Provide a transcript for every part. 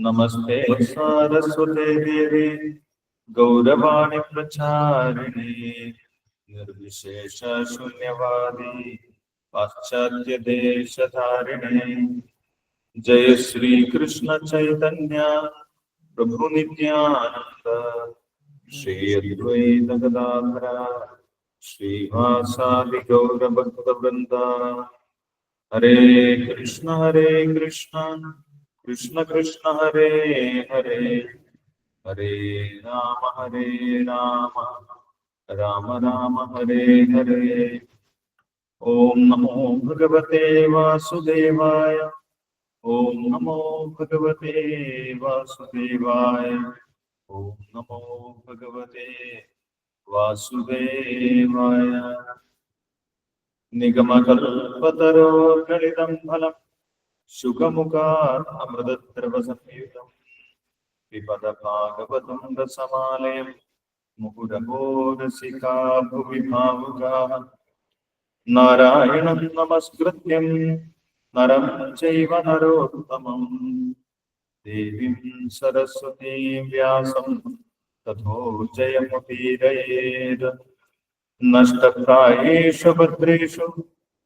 नमस्ते। सारस्वते देवे गौरवाणि प्रचारिणे निर्विशेष शून्यवादी पाश्चात्य देशधारिणे जय श्री कृष्ण चैतन्य, प्रभु नित्यानंद श्री अद्वैत गदाधर, श्रीवासादि गौर वृंदा हरे कृष्ण हरे कृष्ण। कृष्ण कृष्ण हरे हरे हरे राम हरे राम राम राम, हरे हरे। ओम नमो भगवते वासुदेवाय, ओम नमो भगवते वासुदेवाय, ओम नमो भगवते वासुदेवाय। निगमकल्पतरोर्गलितं फलम्। ശുഖമുഖാർ അമൃതദ്രവസംയുതം വിപദ ഭാഗവതുണ്ട സമാലയം മുഹുരഘോരസികാ ഭുവി ഭാവുകാ നാരായണം നമസ്കൃത്യം നരം ചൈവ നരോത്തമം. ദേവീം സരസ്വതീം വ്യാസം തഥോ നഷ്ടപ്രായേഷു ഭദ്രേഷു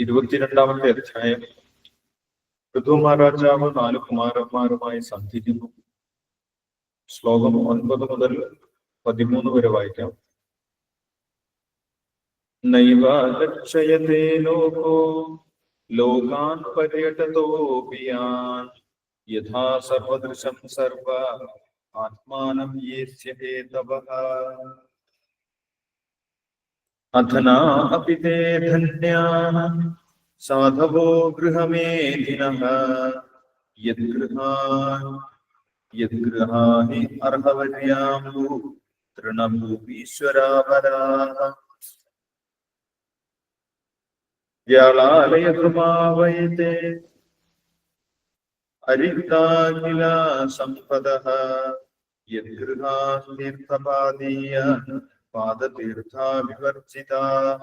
ഇരുപത്തിരണ്ടാമത്തെ അധ്യായം. പൃഥു മഹാരാജാവ് നാല് കുമാരന്മാരുമായി സന്ധിക്കുന്നു. ശ്ലോകം ഒൻപത് മുതൽ പതിമൂന്ന് വരെ വായിക്കാം. നൈവ ലക്ഷയത്തെ ലോകോ ലോകാൻ പര്യടതോപിയാൻ യഥാ സർവദൃശം സർവ ആത്മാനം യേസ്യ अधनापि ते धन्याः साधवो गृहमेधिनः यद्गृहान् यद्गृहाणि अर्हवर्याम्बु तृणभूमीश्वरापराः व्यालालयकृमावयते अरिक्तानिला सम्पदः यद्गृहान् तीर्थपादीय पादतीर्था विवर्जिताः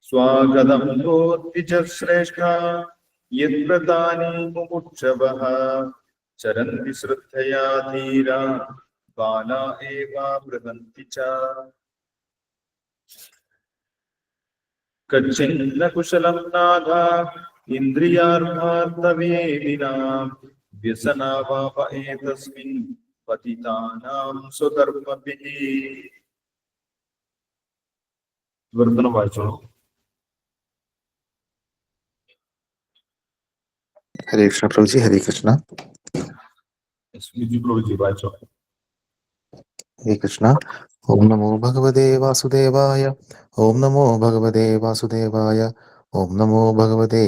स्वागतं भूद्विज श्रेष्ठा यद्व्रतानि मुमुक्षवः। चरन्ति श्रद्धया धीरा, बाला च। कच्चिन्न कुशलं इन्द्रियार्थार्थवेदिनां एतस्मिन् പതിതാനാം സ്വധർമ്മഭിः വിവർത്തനം വായിച്ചോളൂ. ഹരേ കൃഷ്ണ പ്രഭുജി ഹരേ കൃഷ്ണ. പ്രഭുജി ഹരേ കൃഷ്ണ. ഓം നമോ ഭഗവതേ വാസുദേവായ ഓം നമോ ഭഗവതേ വാസുദേവായ ഓം നമോ ഭഗവതേ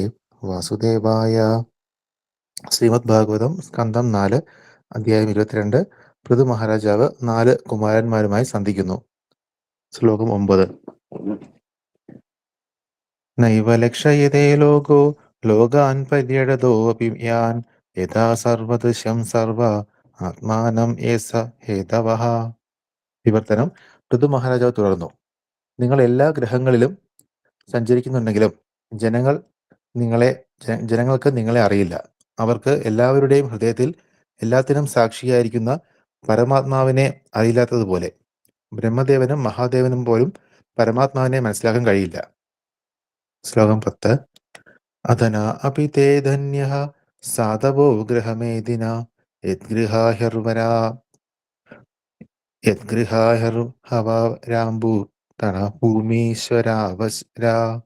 വാസുദേവായ. ശ്രീമദ് ഭാഗവതം സ്കന്ധം നാല് അധ്യായം ഇരുപത്തിരണ്ട്. പൃഥു മഹാരാജാവ് നാല് കുമാരന്മാരുമായി സന്ധിക്കുന്നു. ശ്ലോകം ഒമ്പത്. നൈവ ലക്ഷയതേ ലോകോ ലോകാൻ പര്യടതോപി യാൻ യഥാ സർവദൃശം സർവ ആത്മാനം ഏസ ഹേതവഹ വിവർത്തനം. പൃഥു മഹാരാജാവ് തുടർന്നു. നിങ്ങൾ എല്ലാ ഗ്രഹങ്ങളിലും സഞ്ചരിക്കുന്നുണ്ടെങ്കിലും ജനങ്ങൾ നിങ്ങളെ ജനങ്ങൾക്ക് നിങ്ങളെ അറിയില്ല. അവർക്ക് എല്ലാവരുടെയും ഹൃദയത്തിൽ എല്ലാത്തിനും സാക്ഷിയായിരിക്കുന്ന പരമാത്മാവിനെ അറിയില്ലാത്തതുപോലെ ബ്രഹ്മദേവനും മഹാദേവനും പോലും പരമാത്മാവിനെ മനസ്സിലാക്കാൻ കഴിയില്ല. ശ്ലോകം പത്ത്. അധന അപി തേ ധന്യ സാധവോ ഗൃഹമേദിന യദ്ഗൃഹാഹ്യർവരാ യദ്ഗൃഹാഹ്യർഹവാരാംബു തണ ഭൂമീശ്വരാവസ്രാ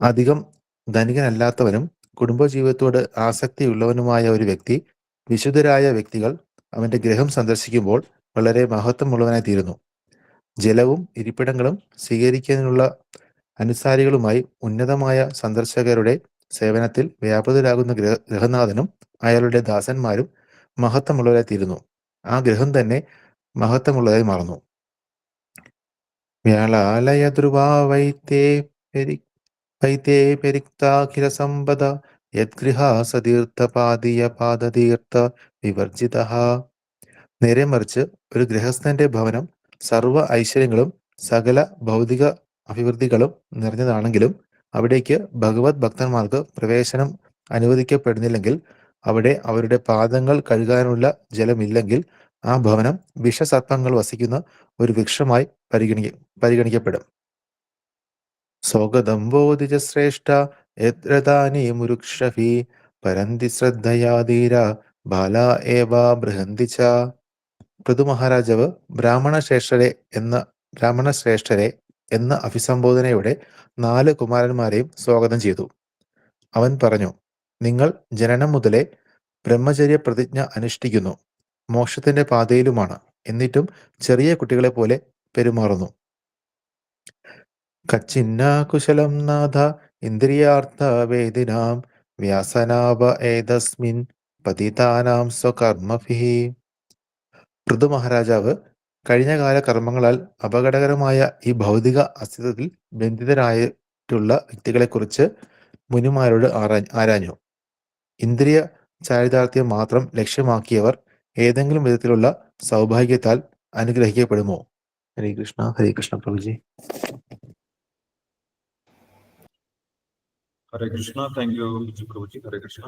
അധികം ധനികനല്ലാത്തവനും കുടുംബജീവിതത്തോട് ആസക്തിയുള്ളവനുമായ ഒരു വ്യക്തി വിശുദ്ധരായ വ്യക്തികൾ അവന്റെ ഗ്രഹം സന്ദർശിക്കുമ്പോൾ വളരെ മഹത്വമുള്ളവനായി തീരുന്നു. ജലവും ഇരിപ്പിടങ്ങളും സ്വീകരിക്കാനുള്ള അനുസാരികളുമായി ഉന്നതമായ സന്ദർശകരുടെ സേവനത്തിൽ വ്യാപൃതരാകുന്ന ഗ്രഹ ഗ്രഹനാഥനും അയാളുടെ ദാസന്മാരും മഹത്വമുള്ളവരായി തീരുന്നു. ആ ഗ്രഹം തന്നെ മഹത്വമുള്ളതായി മാറുന്നു. വ്യാളാലയ ധ്രുവാ വൈത്തേ പെരി വൈത്തേ പെരിക്താഖില സമ്പദ യദ്ഗൃഹ സതീർത്ഥ പാദീയ പാദതീർത്ഥ വിവർജിത. നേരെ മറിച്ച് ഒരു ഗൃഹസ്ഥന്റെ ഭവനം സർവ ഐശ്വര്യങ്ങളും സകല ഭൗതിക അഭിവൃദ്ധികളും നിറഞ്ഞതാണെങ്കിലും അവിടേക്ക് ഭഗവത് ഭക്തന്മാർക്ക് പ്രവേശനം അനുവദിക്കപ്പെടുന്നില്ലെങ്കിൽ അവിടെ അവരുടെ പാദങ്ങൾ കഴുകാനുള്ള ജലമില്ലെങ്കിൽ ആ ഭവനം വിഷസർപ്പങ്ങൾ വസിക്കുന്ന ഒരു വൃക്ഷമായി പരിഗണിക്ക പരിഗണിക്കപ്പെടും. സ്വഗതം ബോധിജ ശ്രേഷ്ഠ യത്രദാനി മുരുക്ഷഭി പരന്തി ശ്രദ്ധയാധീര ബാല ഏവ ബൃഹന്തി പൃഥു മഹാരാജാവ് ബ്രാഹ്മണ ശ്രേഷ്ഠരെ എന്ന ബ്രാഹ്മണ ശ്രേഷ്ഠരെ എന്ന അഭിസംബോധനയുടെ നാല് കുമാരന്മാരെയും സ്വാഗതം ചെയ്തു. അവൻ പറഞ്ഞു നിങ്ങൾ ജനനം മുതലേ ബ്രഹ്മചര്യ പ്രതിജ്ഞ അനുഷ്ഠിക്കുന്നു. മോക്ഷത്തിന്റെ പാതയിലുമാണ്. എന്നിട്ടും ചെറിയ കുട്ടികളെ പോലെ പെരുമാറുന്നു. കച്ചിന്ന കുശലം നാഥ ഇന്ദ്രിയാർത്ഥ വ്യാസനാഭ ഏതസ്മിൻ പതിതാനാം സ്വകർമ്മഭി. പൃഥു മഹാരാജാവ് കഴിഞ്ഞകാല കർമ്മങ്ങളാൽ അപകടകരമായ ഈ ഭൗതിക അസ്തിത്വത്തിൽ ബന്ധിതരായിട്ടുള്ള വ്യക്തികളെക്കുറിച്ച് മുനിമാരോട് ആരാ ആരാഞ്ഞു. ഇന്ദ്രിയ ചാരിതാർത്ഥ്യം മാത്രം ലക്ഷ്യമാക്കിയവർ ഏതെങ്കിലും വിധത്തിലുള്ള സൗഭാഗ്യത്താൽ അനുഗ്രഹിക്കപ്പെടുമോ? ഹരേ കൃഷ്ണ ഹരേ കൃഷ്ണ പ്രഭുജി. ഹരേ കൃഷ്ണ താങ്ക് യു പ്രഭുജി ഹരേ കൃഷ്ണ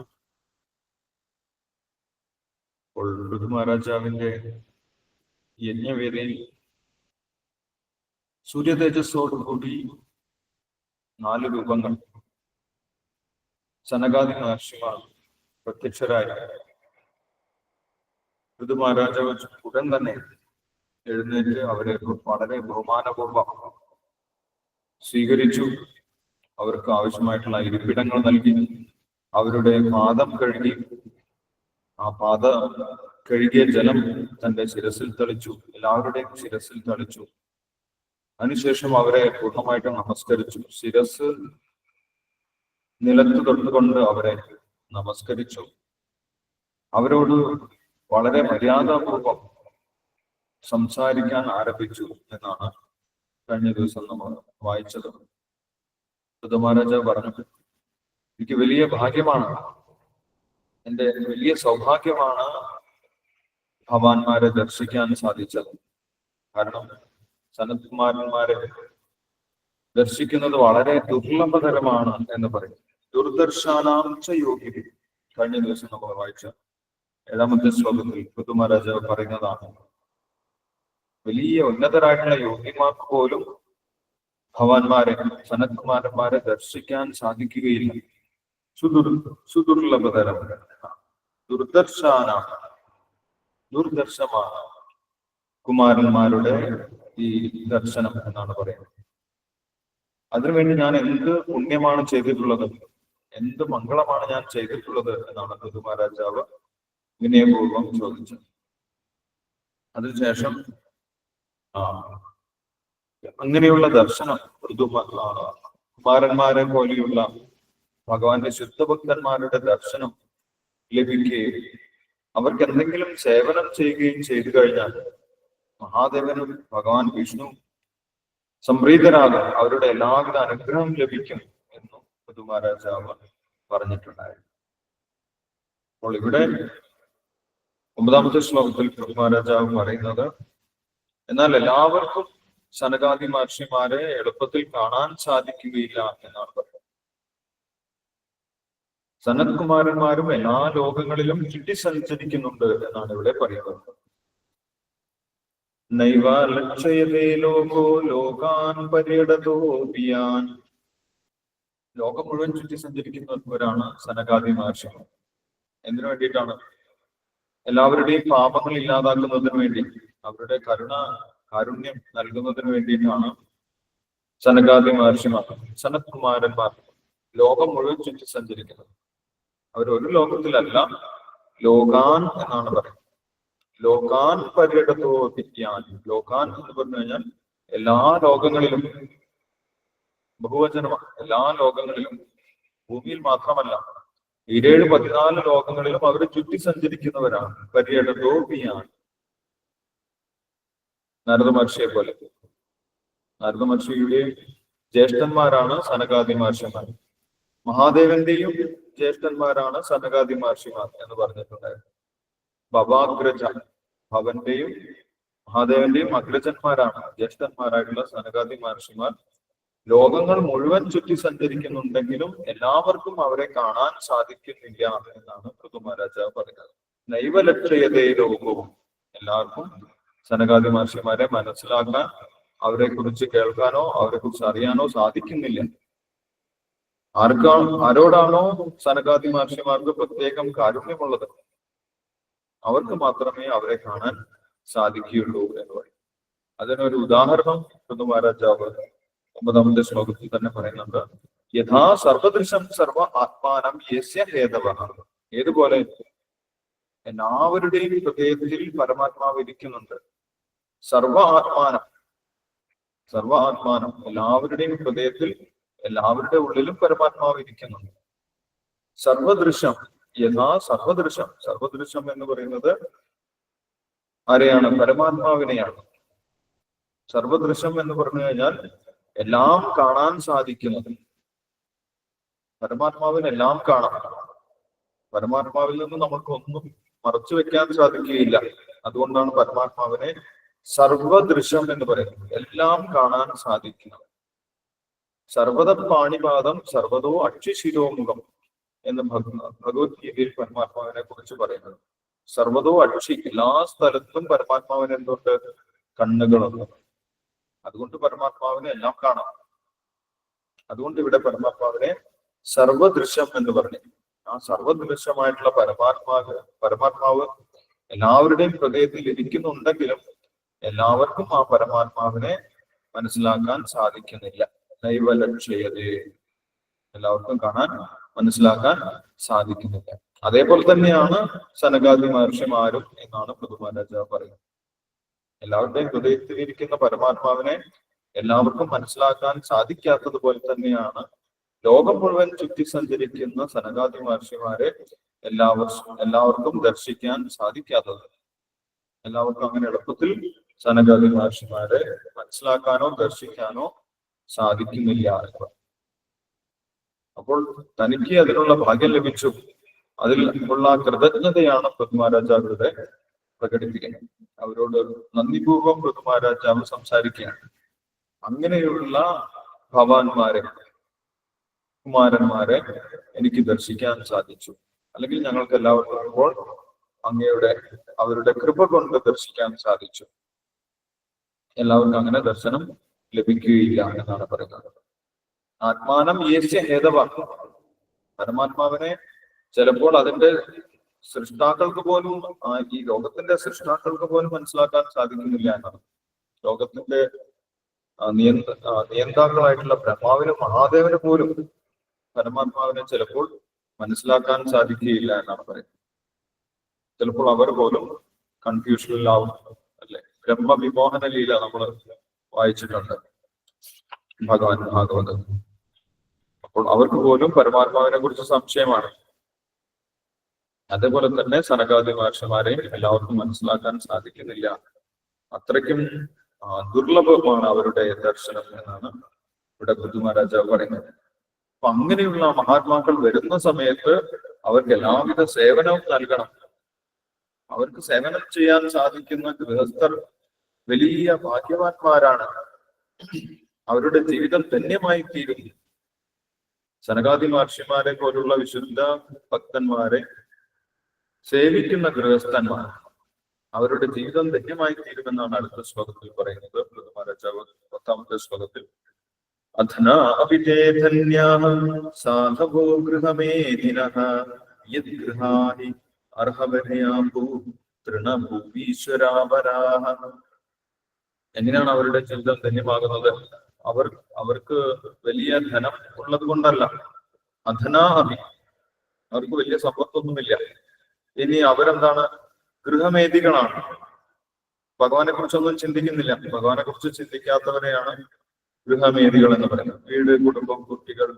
അപ്പോൾ മഹാരാജാവിന്റെ യജ്ഞവേദിയിൽ സൂര്യ തേജസ്സോടുകൂടി നാല് രൂപങ്ങൾ സനകാദി മഹർഷിമാർ പ്രത്യക്ഷരായി. ഋതു മഹാരാജാവ് ഉടൻ തന്നെ എഴുന്നേറ്റ് അവരെ വളരെ ബഹുമാനപൂർവം സ്വീകരിച്ചു. അവർക്ക് ആവശ്യമായിട്ടുള്ള ഇരിപ്പിടങ്ങൾ നൽകി അവരുടെ പാദം കഴുകി. ആ പാത കഴുകിയ ജലം തന്റെ ശിരസിൽ തളിച്ചു. എല്ലാവരുടെയും ശിരസിൽ തളിച്ചു. അതിനുശേഷം അവരെ പൂർണമായിട്ട് നമസ്കരിച്ചു. ശിരസ് നിലത്ത് തൊട്ടുകൊണ്ട് അവരെ നമസ്കരിച്ചു. അവരോട് വളരെ മര്യാദാപൂർവം സംസാരിക്കാൻ ആരംഭിച്ചു എന്നാണ് കഴിഞ്ഞ ദിവസം നമ്മൾ വായിച്ചത്. മഹാരാജ പറഞ്ഞു എനിക്ക് വലിയ ഭാഗ്യമാണ്. എന്റെ വലിയ സൗഭാഗ്യമാണ് ഭവാന്മാരെ ദർശിക്കാൻ സാധിച്ചത്. കാരണം സനത്കുമാരന്മാരെ ദർശിക്കുന്നത് വളരെ ദുർലഭതരമാണ് എന്ന് പറയും. ദുർദർശാനാംശ യോഗി. കഴിഞ്ഞ ദിവസം നമ്മൾ വായിച്ച ഏഴാമത്തെ ശ്ലോകത്തിൽ പൃഥുമഹാരാജാവ് പറയുന്നതാണ് വലിയ ഉന്നതരായിട്ടുള്ള യോഗിമാർക്ക് പോലും ഭവാന്മാരെ സനത്കുമാരന്മാരെ ദർശിക്കാൻ സാധിക്കുകയില്ല. സുദുർ സുദുർലഭതരം. ദുർദർശാന ദുർദർശമാണ് കുമാരന്മാരുടെ ഈ ദർശനം എന്നാണ് പറയുന്നത്. അതിനുവേണ്ടി ഞാൻ എന്ത് പുണ്യമാണ് ചെയ്തിട്ടുള്ളത്? എന്ത് മംഗളമാണ് ഞാൻ ചെയ്തിട്ടുള്ളത് എന്നാണ് ഋതു മഹാരാജാവ് വിനയപൂർവം ചോദിച്ചത്. അതിനുശേഷം ആ അങ്ങനെയുള്ള ദർശനം കുമാരന്മാരെ പോലെയുള്ള ഭഗവാന്റെ ശുദ്ധഭക്തന്മാരുടെ ദർശനം ലഭിക്കുകയും അവർക്ക് എന്തെങ്കിലും സേവനം ചെയ്യുകയും ചെയ്തു കഴിഞ്ഞാൽ മഹാദേവനും ഭഗവാൻ വിഷ്ണു സംപ്രീതരാകും അവരുടെ എല്ലാവിധ അനുഗ്രഹം ലഭിക്കും എന്നും മഹാരാജാവ് പറഞ്ഞിട്ടുണ്ടായിരുന്നു. അപ്പോൾ ഇവിടെ ഒമ്പതാമത്തെ ശ്ലോകത്തിൽ മഹാരാജാവ് പറയുന്നത് എന്നാൽ എല്ലാവർക്കും സനകാദി മഹർഷിമാരെ എളുപ്പത്തിൽ കാണാൻ സാധിക്കുകയില്ല എന്നാണ് പറയുന്നത് സനത്കുമാരന്മാരും എല്ലാ ലോകങ്ങളിലും ചുറ്റി സഞ്ചരിക്കുന്നുണ്ട് എന്നാണ് ഇവിടെ പറയുന്നത്. നൈവ ലക്ഷയതേ ലോകോ ലോകാൻ പര്യടതോപിയാൻ ലോകം മുഴുവൻ ചുറ്റി സഞ്ചരിക്കുന്നവരാണ് സനകാദി മഹർഷി എന്തിനു വേണ്ടിയിട്ടാണ്? എല്ലാവരുടെയും പാപങ്ങൾ ഇല്ലാതാക്കുന്നതിന് വേണ്ടി. അവരുടെ കരുണ കാരുണ്യം നൽകുന്നതിന് വേണ്ടിയിട്ടാണ് സനകാദി മഹർഷിമാർ സനത്കുമാരന്മാർ ലോകം മുഴുവൻ ചുറ്റി സഞ്ചരിക്കുന്നത്. അവർ ഒരു ലോകത്തിലല്ല ലോകാൻ എന്നാണ് പറയുന്നത്. ലോകാൻ പര്യടത്തോ വിദ്യാൻ ലോകാൻ എന്ന് പറഞ്ഞു കഴിഞ്ഞാൽ എല്ലാ ലോകങ്ങളിലും ബഹുവചനമാണ് എല്ലാ ലോകങ്ങളിലും ഭൂമിയിൽ മാത്രമല്ല ഏഴ് പതിനാല് ലോകങ്ങളിലും അവർ ചുറ്റി സഞ്ചരിക്കുന്നവരാണ്. പര്യടത്തോ പര്യടതോപിയാണ് നാരദ മഹർഷിയെ പോലെ നാരദ മഹർഷിയുടെയും ജ്യേഷ്ഠന്മാരാണ് സനകാദി മഹർഷിമാർ മഹാദേവന്റെയും ജ്യേഷ്ഠന്മാരാണ് സനകാദി മഹർഷിമാർ എന്ന് പറഞ്ഞിട്ടുണ്ടായിരുന്നു ഭവാഗ്രജ ഭവന്റെയും മഹാദേവന്റെയും അഗ്രജന്മാരാണ് ജ്യേഷ്ഠന്മാരായിട്ടുള്ള സനകാദി മഹർഷിമാർ ലോകങ്ങൾ മുഴുവൻ ചുറ്റി സഞ്ചരിക്കുന്നുണ്ടെങ്കിലും എല്ലാവർക്കും അവരെ കാണാൻ സാധിക്കുന്നില്ല എന്നാണ് പൃഥു പറഞ്ഞത് നൈവലക്ഷയതേ ലോകവും എല്ലാവർക്കും സനകാദി മഹർഷിമാരെ മനസ്സിലാക്കാൻ അവരെ കുറിച്ച് കേൾക്കാനോ അവരെ കുറിച്ച് അറിയാനോ സാധിക്കുന്നില്ല. ആർക്കാ ആരോടാണോ സനകാദി മഹർഷിമാർക്ക് പ്രത്യേകം കാരുണ്യമുള്ളത്? അവർക്ക് മാത്രമേ അവരെ കാണാൻ സാധിക്കുകയുള്ളൂ എന്ന് പറയും. അതിനൊരു ഉദാഹരണം പൃഥു മഹാരാജാവ് ഒമ്പതാമത്തെ ശ്ലോകത്തിൽ തന്നെ പറയുന്നുണ്ട്. യഥാ സർവദൃശം സർവ ആത്മാനം യസ്യ ഹേതവ. ഏതുപോലെ? എല്ലാവരുടെയും ഹൃദയത്തിൽ പരമാത്മാവ് ഇരിക്കുന്നുണ്ട്. സർവ ആത്മാനം സർവ ആത്മാനം എല്ലാവരുടെയും ഹൃദയത്തിൽ എല്ലാവരുടെ ഉള്ളിലും പരമാത്മാവ് ഇരിക്കുന്നുണ്ട്. സർവദൃശ്യം യഥാ സർവദൃശ്യം. സർവദൃശ്യം എന്ന് പറയുന്നത് ആരെയാണ്? പരമാത്മാവിനെയാണ്. സർവദൃശ്യം എന്ന് പറഞ്ഞു കഴിഞ്ഞാൽ എല്ലാം കാണാൻ സാധിക്കുന്നത്. പരമാത്മാവിന് എല്ലാം കാണാം. പരമാത്മാവിൽ നിന്ന് നമുക്ക് ഒന്നും മറച്ചു വെക്കാൻ സാധിക്കുകയില്ല. അതുകൊണ്ടാണ് പരമാത്മാവിനെ സർവദൃശം എന്ന് പറയുന്നത് എല്ലാം കാണാൻ സാധിക്കുന്നത് സർവത പാണിപാദം സർവതോ അക്ഷിശിരോമുഖം എന്ന് ഭഗ- ഭഗവത്ഗീതയിൽ പരമാത്മാവിനെ കുറിച്ച് പറയുന്നത്. സർവതോ അക്ഷി എല്ലാ സ്ഥലത്തും പരമാത്മാവിന് എന്തുണ്ട്? കണ്ണുകളുണ്ട്. അതുകൊണ്ട് പരമാത്മാവിനെ എല്ലാം കാണാം. അതുകൊണ്ട് ഇവിടെ പരമാത്മാവിനെ സർവദൃശ്യം എന്ന് പറഞ്ഞു. ആ സർവദൃശ്യമായിട്ടുള്ള പരമാത്മാവ് പരമാത്മാവ് എല്ലാവരുടെയും ഹൃദയത്തിൽ ഇരിക്കുന്നുണ്ടെങ്കിലും എല്ലാവർക്കും ആ പരമാത്മാവിനെ മനസ്സിലാക്കാൻ സാധിക്കുന്നില്ല. ദൈവലക്ഷയത് എല്ലാവർക്കും കാണാൻ മനസ്സിലാക്കാൻ സാധിക്കുന്നില്ല. അതേപോലെ തന്നെയാണ് സനകാദി മഹർഷിമാരും എന്നാണ് പൃഥുമഹാരാജാവ് പറയുന്നത്. എല്ലാവരുടെയും ഹൃദയത്തിൽ ഇരിക്കുന്ന പരമാത്മാവിനെ എല്ലാവർക്കും മനസ്സിലാക്കാൻ സാധിക്കാത്തതുപോലെ തന്നെയാണ് ലോകം മുഴുവൻ ചുറ്റി സഞ്ചരിക്കുന്ന സനകാദി മഹർഷിമാരെ എല്ലാവർക്കും എല്ലാവർക്കും ദർശിക്കാൻ സാധിക്കാത്തത്. എല്ലാവർക്കും അങ്ങനെ എളുപ്പത്തിൽ സനകാദി മഹർഷിമാരെ മനസ്സിലാക്കാനോ ദർശിക്കാനോ സാധിക്കുന്നില്ല അപ്പോൾ തനിക്ക് അതിനുള്ള ഭാഗ്യം ലഭിച്ചു. അതിൽ ഉള്ള കൃതജ്ഞതയാണ് പൃഥ്വിരാജാവിയുടെ പ്രകടിപ്പിക്കുന്നത്. അവരോട് നന്ദിപൂർവം പൃഥ്വിരാജാവ് സംസാരിക്കുകയാണ്. അങ്ങനെയുള്ള ഭവാന്മാരെ കുമാരന്മാരെ എനിക്ക് ദർശിക്കാൻ സാധിച്ചു. അല്ലെങ്കിൽ ഞങ്ങൾക്ക് എല്ലാവർക്കും ഇപ്പോൾ അങ്ങയുടെ അവരുടെ കൃപ കൊണ്ട് ദർശിക്കാൻ സാധിച്ചു. എല്ലാവർക്കും അങ്ങനെ ദർശനം ലഭിക്കുകയില്ല എന്നാണ് പറയുന്നത്. ആത്മാനം യേശ ഹേതവ. പരമാത്മാവിനെ ചിലപ്പോൾ അതിന്റെ സൃഷ്ടാക്കൾക്ക് പോലും ഈ ലോകത്തിന്റെ സൃഷ്ടാക്കൾക്ക് പോലും മനസ്സിലാക്കാൻ സാധിക്കുന്നില്ല എന്നാണ്. ലോകത്തിന്റെ നിയന്താക്കളായിട്ടുള്ള ബ്രഹ്മാവിന് മഹാദേവന് പോലും പരമാത്മാവിനെ ചിലപ്പോൾ മനസ്സിലാക്കാൻ സാധിക്കുകയില്ല എന്നാണ് പറയുന്നത്. ചിലപ്പോൾ അവർ പോലും കൺഫ്യൂഷനിലാവും അല്ലെ ബ്രഹ്മവിമോഹന ലീല നമ്മൾ വായിച്ചിട്ടുണ്ട്. ഭഗവാൻ ഭാഗവത. അപ്പോൾ അവർക്ക് പോലും പരമാത്മാവിനെ കുറിച്ച് സംശയമാണ്. അതേപോലെ തന്നെ സനകാദി മഹർഷിമാരെയും എല്ലാവർക്കും മനസ്സിലാക്കാൻ സാധിക്കുന്നില്ല. അത്രയ്ക്കും ദുർലഭമാണ് അവരുടെ ദർശനം എന്നാണ് ഇവിടെ ബുദ്ധുമഹാരാജാവ് പറയുന്നത്. അപ്പൊ അങ്ങനെയുള്ള മഹാത്മാക്കൾ വരുന്ന സമയത്ത് അവർക്ക് എല്ലാവിധ സേവനവും നൽകണം. അവർക്ക് സേവനം ചെയ്യാൻ സാധിക്കുന്ന ഗൃഹസ്ഥർ വലിയ ഭാഗ്യവാന്മാരാണ്. അവരുടെ ജീവിതം ധന്യമായി തീരും സനകാദി മഹർഷിമാരെ പോലുള്ള വിശുദ്ധ ഭക്തന്മാരെ സേവിക്കുന്ന ഗൃഹസ്ഥന്മാർ അവരുടെ ജീവിതം ധന്യമായി തീരുമെന്നാണ് അടുത്ത ശ്ലോകത്തിൽ പറയുന്നത്. മഹാരാജാവ് പത്താമത്തെ ശ്ലോകത്തിൽ അധന സാധവോ അർഹവനയാമ്പൂ തൃണഭൂവീശ്വരാപരാഹ എങ്ങനെയാണ് അവരുടെ ജീവിതം ധന്യമാകുന്നത്? അവർ അവർക്ക് വലിയ ധനം ഉള്ളത് കൊണ്ടല്ല. അധനാഹമി അവർക്ക് വലിയ സമ്പത്തൊന്നുമില്ല. ഇനി അവരെന്താണ്? ഗൃഹമേദികളാണ്. ഭഗവാനെ കുറിച്ചൊന്നും ചിന്തിക്കുന്നില്ല. ഭഗവാനെ കുറിച്ച് ചിന്തിക്കാത്തവരെയാണ് ഗൃഹമേദികൾ എന്ന് പറയുന്നത്. വീട് കുടുംബം കുട്ടികൾ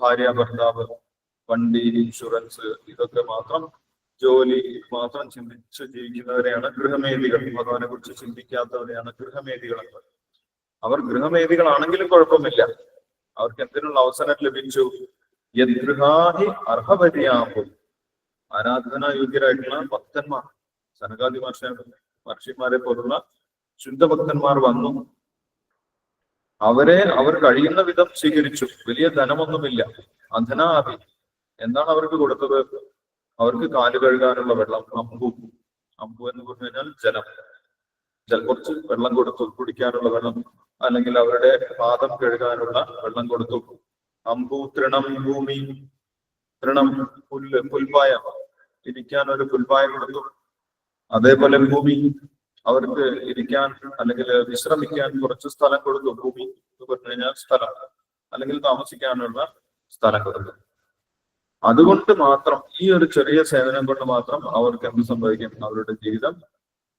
ഭാര്യ ഭർത്താവ് വണ്ടി ഇൻഷുറൻസ് ഇതൊക്കെ മാത്രം ജോലി മാത്രം ചിന്തിച്ച് ജീവിക്കുന്നവരെയാണ് ഗൃഹമേദികൾ. ഭഗവാനെ കുറിച്ച് ചിന്തിക്കാത്തവരെയാണ് ഗൃഹമേദികൾ. അവർ ഗൃഹമേദികളാണെങ്കിലും കുഴപ്പമില്ല. അവർക്ക് എന്തിനുള്ള അവസരം ലഭിച്ചു? യദ്ഗൃഹാഹി അർഹപര്യാപം ആരാധനാ യോഗ്യരായിട്ടുള്ള ഭക്തന്മാർ സനകാദി മഹർഷി മഹർഷിമാരെ പോലുള്ള ശുദ്ധഭക്തന്മാർ വന്നു. അവരെ അവർ കഴിയുന്ന വിധം സ്വീകരിച്ചു. വലിയ ധനമൊന്നുമില്ല. അധനാഭി. എന്താണ് അവർക്ക് കൊടുത്തത്? അവർക്ക് കാൽ കഴുകാനുള്ള വെള്ളം അമ്പു അമ്പു എന്ന് പറഞ്ഞു കഴിഞ്ഞാൽ ജലം. കുറച്ച് വെള്ളം കൊടുത്തു കുടിക്കാനുള്ള വെള്ളം അല്ലെങ്കിൽ അവരുടെ പാദം കഴുകാനുള്ള വെള്ളം കൊടുത്തു. അമ്പു തൃണം ഭൂമി തൃണം പുല്ല് പുൽപ്പായ ഇരിക്കാൻ ഒരു പുൽപ്പായ കൊടുത്തു. അതേപോലെ ഭൂമി അവർക്ക് ഇരിക്കാൻ അല്ലെങ്കിൽ വിശ്രമിക്കാൻ കുറച്ച് സ്ഥലം കൊടുത്തു. ഭൂമി എന്ന് പറഞ്ഞു കഴിഞ്ഞാൽ സ്ഥലം അല്ലെങ്കിൽ താമസിക്കാനുള്ള സ്ഥലം കൊടുത്തു. അതുകൊണ്ട് മാത്രം ഈ ഒരു ചെറിയ സേവനം കൊണ്ട് മാത്രം അവർക്ക് എന്ത് സംഭവിക്കും? അവരുടെ ജീവിതം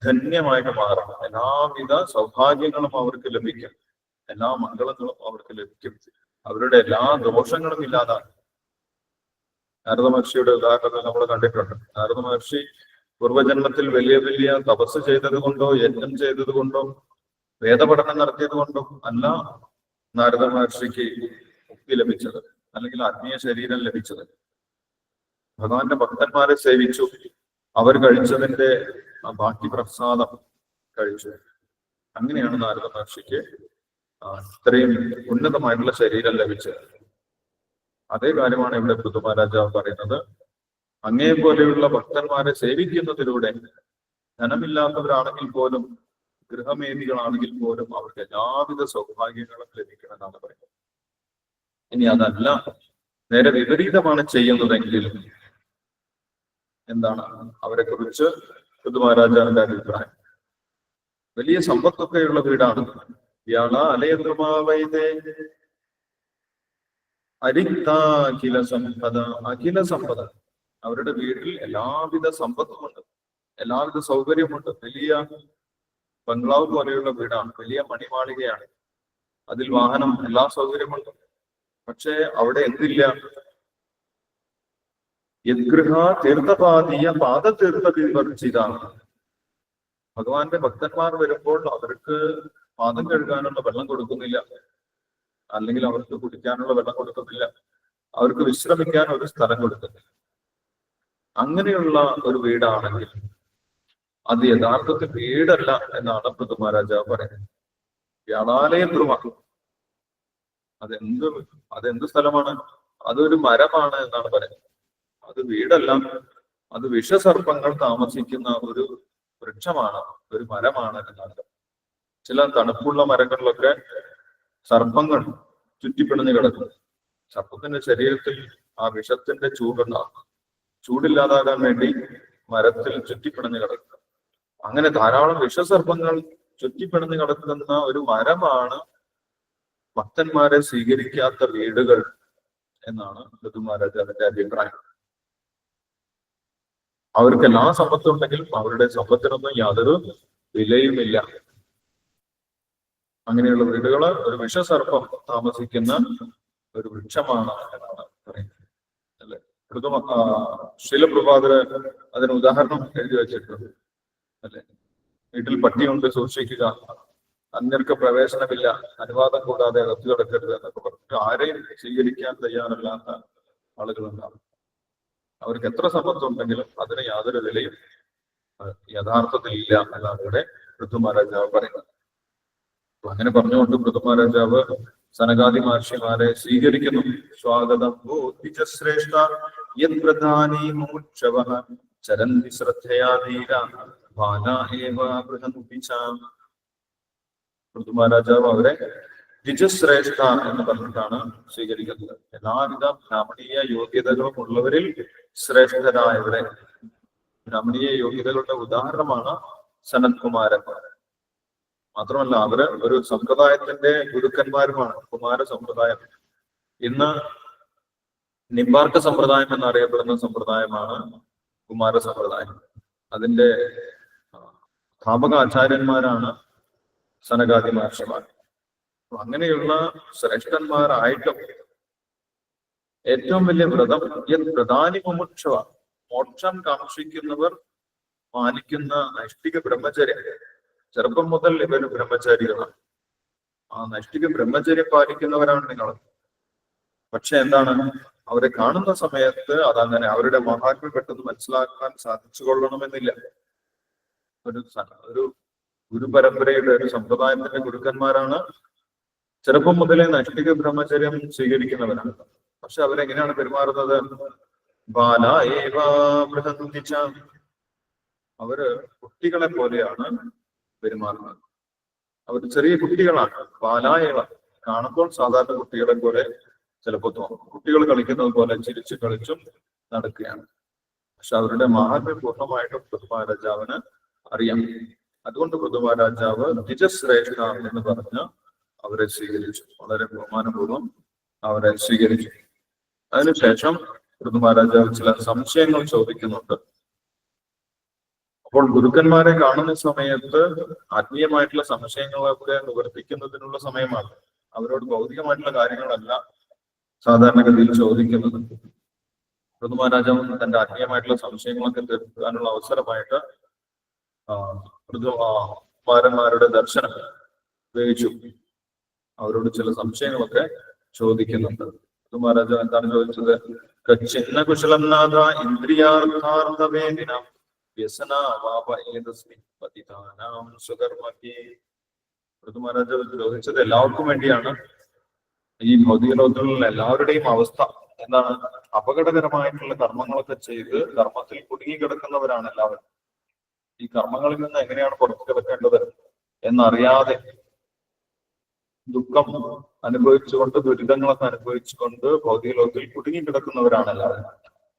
ധന്യമായിട്ട് മാറും. എല്ലാവിധ സൗഭാഗ്യങ്ങളും അവർക്ക് ലഭിക്കും. എല്ലാ മംഗളങ്ങളും അവർക്ക് ലഭിക്കും. അവരുടെ എല്ലാ ദോഷങ്ങളും ഇല്ലാതാകും നാരദ മഹർഷിയുടെ ഉദാഹരണം നമ്മൾ കണ്ടിട്ടുണ്ട്. നാരദ മഹർഷി പൂർവജന്മത്തിൽ വലിയ വലിയ തപസ് ചെയ്തത് കൊണ്ടോ യജ്ഞം ചെയ്തത് കൊണ്ടോ വേദപഠനം നടത്തിയത് കൊണ്ടോ അല്ല നാരദ മഹർഷിക്ക് മുക്തി ലഭിച്ചത് അല്ലെങ്കിൽ ആത്മീയ ശരീരം ലഭിച്ചത്. ഭഗവാന്റെ ഭക്തന്മാരെ സേവിച്ചു. അവർ കഴിച്ചതിന്റെ ബാക്കി പ്രസാദം കഴിച്ചു. അങ്ങനെയാണ് നാരദ മഹർഷിക്ക് ഇത്രയും ഉന്നതമായിട്ടുള്ള ശരീരം ലഭിച്ചത്. അതേ കാര്യമാണ് ഇവിടെ പൃഥുമഹാരാജാവ് പറയുന്നത്. അങ്ങേ പോലെയുള്ള ഭക്തന്മാരെ സേവിക്കുന്നതിലൂടെ ധനമില്ലാത്തവരാണെങ്കിൽ പോലും ഗൃഹമേദികളാണെങ്കിൽ പോലും അവർക്ക് എല്ലാവിധ സൗഭാഗ്യങ്ങളും ലഭിക്കണമെന്നാണ് പറയുന്നത്. ഇനി അതല്ല നേരെ വിപരീതമാണ് ചെയ്യുന്നതെങ്കിൽ എന്താണ് അവരെ കുറിച്ച് പൃഥുമഹാരാജാവിന്റെ അഭിപ്രായം. വലിയ സമ്പത്തൊക്കെയുള്ള വീടാണ്. ഇയാള അലയദ്രമാവൈതേ അരിക്താഖില സമ്പദ അഖില സമ്പദ. അവരുടെ വീട്ടിൽ എല്ലാവിധ സമ്പത്തുമുണ്ട്. എല്ലാവിധ സൗകര്യമുണ്ട്. വലിയ ബംഗ്ലാവ് പോലെയുള്ള വീടാണ്. വലിയ മണിമാളികയാണ്. അതിൽ വാഹനം എല്ലാ സൗകര്യമുണ്ട്. പക്ഷേ അവിടെ എന്തില്ല? യദ്ഗൃഹ തീർത്ഥപാതീയ പാദതീർത്ഥ വിവർജിതാണ് ഭഗവാന്റെ ഭക്തന്മാർ വരുമ്പോൾ അവർക്ക് പാദം കഴുകാനുള്ള വെള്ളം കൊടുക്കുന്നില്ല. അല്ലെങ്കിൽ അവർക്ക് കുടിക്കാനുള്ള വെള്ളം കൊടുക്കുന്നില്ല. അവർക്ക് വിശ്രമിക്കാൻ ഒരു സ്ഥലം കൊടുക്കുന്നില്ല. അങ്ങനെയുള്ള ഒരു വീടാണെങ്കിൽ അത് യഥാർത്ഥത്തിൽ വീടല്ല എന്നാണ് പൃഥു മഹാരാജാവ് പറയുന്നത്. വ്യാളാലയം ധ്രുവ അതെന്ത് അതെന്ത് സ്ഥലമാണ്? അതൊരു മരമാണ് എന്നാണ് പറയുന്നത്. അത് വീടല്ല. അത് വിഷസർപ്പങ്ങൾ താമസിക്കുന്ന ഒരു വൃക്ഷമാണ് ഒരു മരമാണ് എന്നാണ്. ചില തണുപ്പുള്ള മരങ്ങളിലൊക്കെ സർപ്പങ്ങൾ ചുറ്റിപ്പിണഞ്ഞു കിടക്കും. സർപ്പത്തിന്റെ ശരീരത്തിൽ ആ വിഷത്തിന്റെ ചൂടുണ്ടാകും ചൂടില്ലാതാകാൻ വേണ്ടി മരത്തിൽ ചുറ്റിപ്പിണഞ്ഞു കിടക്കും. അങ്ങനെ ധാരാളം വിഷസർപ്പങ്ങൾ ചുറ്റിപ്പിണഞ്ഞു കിടക്കുന്ന ഒരു മരമാണ് ഭക്തന്മാരെ സ്വീകരിക്കാത്ത വീടുകൾ എന്നാണ് ഋതുമാരാജാവിന്റെ അഭിപ്രായം. അവർക്ക് എല്ലാ സമ്പത്തും ഉണ്ടെങ്കിലും അവരുടെ സമ്പത്തിനൊന്നും യാതൊരു വിലയുമില്ല. അങ്ങനെയുള്ള വീടുകൾ ഒരു വിഷസർപ്പം താമസിക്കുന്ന ഒരു വൃക്ഷമാണ് എന്നാണ് പറയുന്നത്. അല്ലെ? പ്രഥമ ശീലപ്രഭാതര് അതിന് ഉദാഹരണം എഴുതി വെച്ചിട്ടുണ്ട്. അല്ലെ? വീട്ടിൽ പട്ടിയുണ്ട് സൂക്ഷിക്കുക. അന്യർക്ക് പ്രവേശനമില്ല. അനുവാദം കൂടാതെ അകത്തു കിടക്കരുത് എന്നൊക്കെ പറഞ്ഞിട്ട് ആരെയും സ്വീകരിക്കാൻ തയ്യാറല്ലാത്ത ആളുകളുണ്ടാവും. അവർക്ക് എത്ര സമ്പത്തുണ്ടെങ്കിലും അതിന് യാതൊരു വിലയും യഥാർത്ഥത്തിൽ ഇല്ല എന്നാണ് ഇവിടെ ഋതു പറയുന്നത്. അങ്ങനെ പറഞ്ഞുകൊണ്ട് ഋതു മഹാരാജാവ് സനകാദി മഹർഷിമാരെ സ്വീകരിക്കുന്നു. സ്വാഗതം. ചരന്തി ശ്രദ്ധയാ ധീര. അവരെ ദ്വിജശ്രേഷ്ഠ എന്ന് പറഞ്ഞിട്ടാണ് സ്വീകരിക്കുന്നത്. എല്ലാവിധ ബ്രാഹ്മണീയ യോഗ്യതകളും ഉള്ളവരിൽ ശ്രേഷ്ഠരായവരെ ബ്രാഹ്മണീയ യോഗ്യതകളുടെ ഉദാഹരണമാണ് സനത് കുമാരൻ മാത്രമല്ല അവർ ഒരു സമ്പ്രദായത്തിന്റെ ഗുരുക്കന്മാരുമാണ്. കുമാര സമ്പ്രദായം. ഇന്ന് നിമ്പാർക്ക സമ്പ്രദായം എന്നറിയപ്പെടുന്ന സമ്പ്രദായമാണ് കുമാര സമ്പ്രദായം. അതിന്റെ സ്ഥാപക ആചാര്യന്മാരാണ് സനകാദി മഹർഷിമാർ. അങ്ങനെയുള്ള ശ്രേഷ്ഠന്മാരായിട്ടും ഏറ്റവും വലിയ വ്രതം യത് പ്രധാനി മുമുക്ഷവ മോക്ഷം കാക്ഷിക്കുന്നവർ പാലിക്കുന്ന നൈഷ്ഠിക ബ്രഹ്മചര്യം. ചെറുപ്പം മുതൽ ഇവർ ബ്രഹ്മചാരികളാണ്. ആ നൈഷ്ഠിക ബ്രഹ്മചര്യം പാലിക്കുന്നവരാണ് നിങ്ങൾ. പക്ഷെ എന്താണ്? അവരെ കാണുന്ന സമയത്ത് അതങ്ങനെ അവരുടെ മഹാത്മ്യം പെട്ടെന്ന് മനസ്സിലാക്കാൻ സാധിച്ചു കൊള്ളണമെന്നില്ല ഒരു ഒരു ഗുരുപരമ്പരയുടെ ഒരു സമ്പ്രദായത്തിന്റെ ഗുരുക്കന്മാരാണ് ചെറുപ്പം മുതലേ നഷ്ടിക ബ്രഹ്മചര്യം സ്വീകരിക്കുന്നവരാണ്. പക്ഷെ അവരെങ്ങനെയാണ് പെരുമാറുന്നത്? ബാല അവർ കുട്ടികളെ പോലെയാണ് പെരുമാറുന്നത്. അവർ ചെറിയ കുട്ടികളാണ്. ബാലായവ കാണുമ്പോൾ സാധാരണ കുട്ടികളെ പോലെ ചിലപ്പോൾ തോന്നും. കുട്ടികൾ കളിക്കുന്നത് പോലെ ചിരിച്ചു കളിച്ചും നടക്കുകയാണ്. പക്ഷെ അവരുടെ മഹാത്മ്യം പൂർണമായിട്ടും പൃഥ്വാരാജാവിന് അറിയാം. അതുകൊണ്ട് പൃഥ്വാരാജാവ് നിജശ്രേഷ്ഠ എന്ന് പറഞ്ഞ് അവരെ സ്വീകരിച്ചു. വളരെ ബഹുമാനപൂർവം അവരെ സ്വീകരിച്ചു. അതിനുശേഷം പൃഥ്വാരാജാവ് ചില സംശയങ്ങൾ ചോദിക്കുന്നുണ്ട്. അപ്പോൾ ഗുരുക്കന്മാരെ കാണുന്ന സമയത്ത് ആത്മീയമായിട്ടുള്ള സംശയങ്ങളൊക്കെ നിവർത്തിക്കുന്നതിനുള്ള സമയമാണ്. അവരോട് ഭൗതികമായിട്ടുള്ള കാര്യങ്ങളല്ല സാധാരണഗതിയിൽ ചോദിക്കുന്നത്. ഋതുമഹാരാജാവ് തന്റെ ആത്മീയമായിട്ടുള്ള സംശയങ്ങളൊക്കെ തീർക്കാനുള്ള അവസരമായിട്ട് ഋതു മാരന്മാരുടെ ദർശനം ഉപയോഗിച്ചു. അവരോട് ചില സംശയങ്ങളൊക്കെ ചോദിക്കുന്നുണ്ട്. മഹാരാജ എന്താണ് ചോദിച്ചത്? കച്ചിന്ന കുശലംനാഥ ഇന്ദ്രിയാർത്ഥാർത്ഥവേദിന വ്യസനാവാപ ചോദിച്ചത് എല്ലാവർക്കും വേണ്ടിയാണ്. ഈ ഭൗതിക ലോകത്തിലുള്ള എല്ലാവരുടെയും അവസ്ഥ എന്താണ്? അപകടകരമായിട്ടുള്ള കർമ്മങ്ങളൊക്കെ ചെയ്ത് കർമ്മത്തിൽ കുടുങ്ങി കിടക്കുന്നവരാണ് എല്ലാവരും. ഈ കർമ്മങ്ങളിൽ നിന്ന് എങ്ങനെയാണ് പുറത്തു കിടക്കേണ്ടത്? എന്നറിയാതെ ദുഃഖം അനുഭവിച്ചുകൊണ്ട് ദുരിതങ്ങളൊക്കെ അനുഭവിച്ചുകൊണ്ട് ഭൗതിക ലോകത്തിൽ കുടുങ്ങി കിടക്കുന്നവരാണ് എല്ലാവരും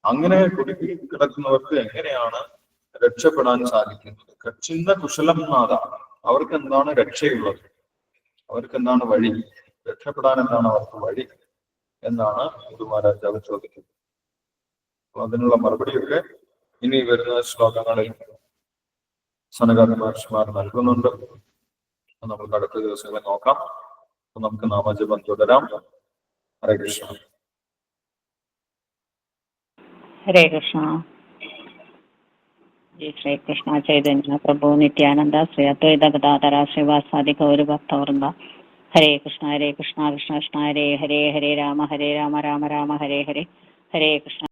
അങ്ങനെ കുടുങ്ങി കിടക്കുന്നവർക്ക് എങ്ങനെയാണ് രക്ഷപ്പെടാൻ സാധിക്കുന്നത്? കച്ചിന്ന കുശലം അവർക്ക് എന്താണ് രക്ഷയുള്ളത്? അവർക്ക് എന്താണ് വഴി? രക്ഷപ്പെടാൻ എന്താണ് അവർക്ക് വഴി? എന്നാണ് ഗുരുമാരാജാവ് ചോദിക്കുന്നത്. അപ്പൊ അതിനുള്ള മറുപടിയൊക്കെ ഇനി വരുന്ന ശ്ലോകങ്ങളിൽ സനകാത്മാർഷിമാർ നൽകുന്നുണ്ട്. നമ്മൾക്ക് അടുത്ത ദിവസങ്ങളിൽ നോക്കാം. നമുക്ക് നാമജപം തുടരാം. ഹരേ കൃഷ്ണ. ഹരേ കൃഷ്ണ. ജയ ശ്രീ കൃഷ്ണ. ചൈതന്യ പ്രഭു നിത്യാനന്ദ ശ്രീ അദ്വൈത ഗതാതര ശ്രീവാസാദി ഗൗരഭക്തവൃന്ദ ഹരേ കൃഷ്ണ ഹരേ കൃഷ്ണ കൃഷ്ണ കൃഷ്ണ ഹരേ ഹരേ ഹരേ രാമ ഹരേ രാമ രാമ രാമ ഹരേ ഹരേ. ഹരേ കൃഷ്ണ.